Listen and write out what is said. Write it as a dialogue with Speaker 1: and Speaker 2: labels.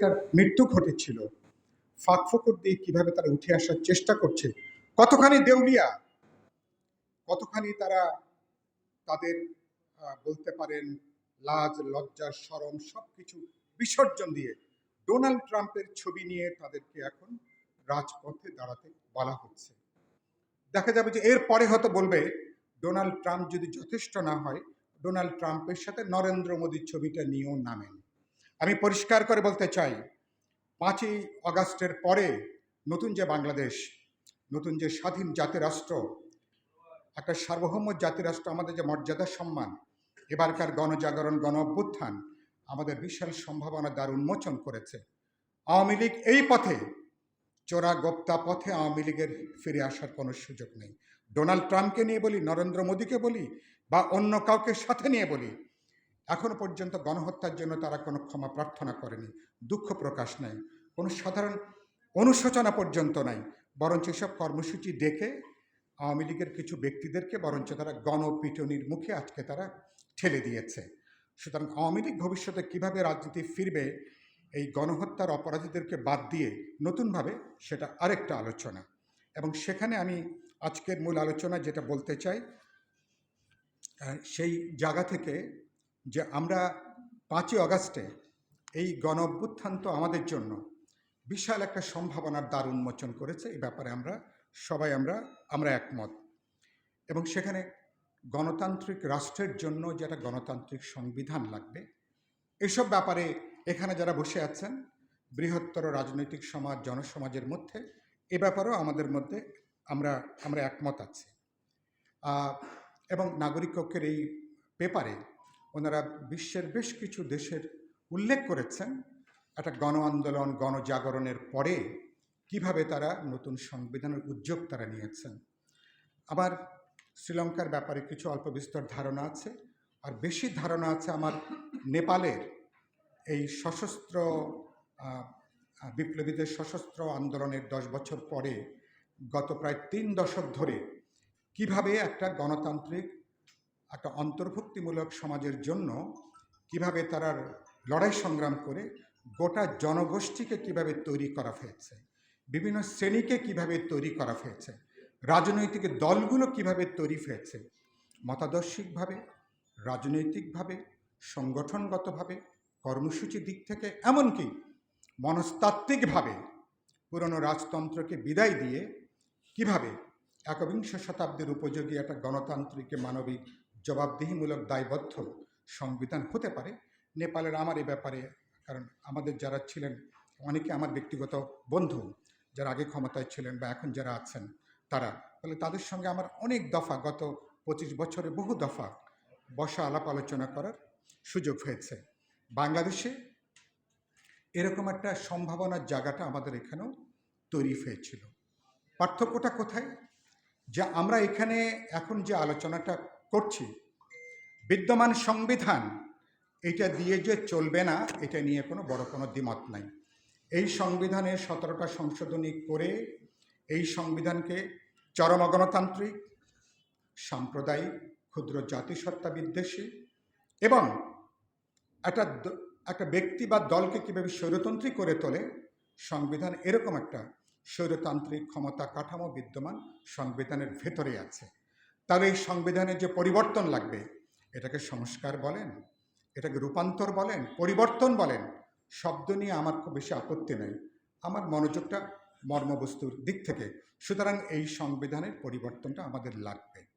Speaker 1: তার মৃত্যু ঘটেছিল। ফাঁক ফোকর দিয়ে কীভাবে তারা উঠে আসার চেষ্টা করছে? কতখানি দেউলিয়া? কতখানি তারা তাদের বলতে পারেন, লাজ লজ্জা সরম সব কিছু বিসর্জন দিয়ে ডোনাল্ড ট্রাম্পের ছবি নিয়ে তাদেরকে এখন রাজপথে দাঁড়াতে বলা হচ্ছে। দেখা যাবে যে এর পরে হয়তো বলবে, ডোনাল্ড ট্রাম্প যদি যথেষ্ট না হয়, ডোনাল্ড ট্রাম্পের সাথে নরেন্দ্র মোদীর ছবিটা নিয়েও নামেন। আমি পরিষ্কার করে বলতে চাই, পাঁচই অগাস্টের পরে নতুন যে বাংলাদেশ, নতুন যে স্বাধীন জাতিরাষ্ট্র, একটা সার্বভৌম জাতিরাষ্ট্র, আমাদের যে মর্যাদা, সম্মান, এবারকার গণজাগরণ গণ অভ্যুত্থান আমাদের বিশাল সম্ভাবনা দ্বার উন্মোচন করেছে। আওয়ামী লীগ এই পথে, চোরা গোপ্তা পথে আওয়ামী লীগের ফিরে আসার কোনো সুযোগ নেই। ডোনাল্ড ট্রাম্পকে নিয়ে বলি, নরেন্দ্র মোদীকে বলি, বা অন্য কাউকে সাথে নিয়ে বলি এখনও পর্যন্ত গণহত্যার জন্য তারা কোনো ক্ষমা প্রার্থনা করেনি, দুঃখ প্রকাশ নাই, কোনো সাধারণ অনুশোচনা পর্যন্ত নাই, বরঞ্চ এসব কর্মসূচি ডেকে আওয়ামী লীগের কিছু ব্যক্তিদেরকে বরঞ্চ তারা গণপিটনির মুখে আজকে তারা ঠেলে দিয়েছে। সুতরাং আওয়ামী লীগ ভবিষ্যতে কীভাবে রাজনীতি ফিরবে, এই গণহত্যার অপরাধীদেরকে বাদ দিয়ে নতুনভাবে সেটা আরেকটা আলোচনা। এবং সেখানে আমি আজকের মূল আলোচনা যেটা বলতে চাই সেই জায়গা থেকে যে আমরা পাঁচই অগাস্টে এই গণ অভ্যুত্থান তো আমাদের জন্য বিশাল একটা সম্ভাবনার দ্বার উন্মোচন করেছে এই ব্যাপারে আমরা সবাই আমরা আমরা একমত। এবং সেখানে গণতান্ত্রিক রাষ্ট্রের জন্য যেটা গণতান্ত্রিক সংবিধান লাগবে, এসব ব্যাপারে এখানে যারা বসে আছেন, বৃহত্তর রাজনৈতিক সমাজ, জনসমাজের মধ্যে, এ ব্যাপারেও আমাদের মধ্যে আমরা আমরা একমত আছি। এবং নাগরিক ঐক্যের এই পেপারে ওনারা বিশ্বের বেশ কিছু দেশের উল্লেখ করেছেন একটা গণ আন্দোলন গণজাগরণের পরে কীভাবে তারা নতুন সংবিধানের উদ্যোগ তারা নিয়েছেন। আমার শ্রীলঙ্কার ব্যাপারে কিছু অল্প বিস্তর ধারণা আছে। আর বেশি ধারণা আছে আমার নেপালের এই সশস্ত্র বিপ্লবীদের সশস্ত্র আন্দোলনের দশ বছর পরে গত প্রায় তিন দশক ধরে কীভাবে একটা গণতান্ত্রিক একটা অন্তর্ভুক্তিমূলক সমাজের জন্য কীভাবে তারা লড়াই সংগ্রাম করে, গোটা জনগোষ্ঠীকে কীভাবে তৈরি করা হয়েছে, বিভিন্ন শ্রেণীকে কীভাবে তৈরি করা হয়েছে, রাজনৈতিক দলগুলো কীভাবে তৈরি হয়েছে, মতাদর্শিকভাবে, রাজনৈতিকভাবে, সংগঠনগতভাবে, কর্মসূচি দিক থেকে, এমনকি মনস্তাত্ত্বিকভাবে পুরনো রাজতন্ত্রকে বিদায় দিয়ে কীভাবে একবিংশ শতাব্দীর উপযোগী একটা গণতান্ত্রিক মানবিক জবাবদিহিমূলক দায়বদ্ধ সংবিধান হতে পারে। নেপালের আমার এই ব্যাপারে, কারণ আমাদের যারা ছিলেন, অনেকে আমার ব্যক্তিগত বন্ধু, যারা আগে ক্ষমতায় ছিলেন বা এখন যারা আছেন, তারা, তাহলে তাদের সঙ্গে আমার অনেক দফা, গত পঁচিশ বছরে বহু দফা বসা আলাপ আলোচনা করার সুযোগ হয়েছে। বাংলাদেশে এরকম একটা সম্ভাবনার জায়গাটা আমাদের এখানেও তৈরি হয়েছিল। পার্থক্যটা কোথায়? যে আমরা এখানে এখন যে আলোচনাটা করছি। বিদ্যমান সংবিধান এটা দিয়ে যে চলবে না, এটা নিয়ে কোনো বড় কোনো দ্বিমত নাই। এই সংবিধানে সতেরোটা সংশোধনী করে এই সংবিধানকে চরম গণতান্ত্রিক, সাম্প্রদায়িক, ক্ষুদ্র জাতিসত্তা বিদ্বেষী এবং একটা একটা ব্যক্তি বা দলকে কীভাবে স্বৈরতন্ত্রী করে তোলে, সংবিধান এরকম একটা স্বৈরতান্ত্রিক ক্ষমতা কাঠামো বিদ্যমান সংবিধানের ভেতরে আছে। তাহলে এই সংবিধানের যে পরিবর্তন লাগবে, এটাকে সংস্কার বলেন, এটাকে রূপান্তর বলেন, পরিবর্তন বলেন, শব্দ নিয়ে আমার খুব বেশি আপত্তি নেই। আমার মনোযোগটা মর্মবস্তুর দিক থেকে। সুতরাং এই সংবিধানের পরিবর্তনটা আমাদের লাগবে।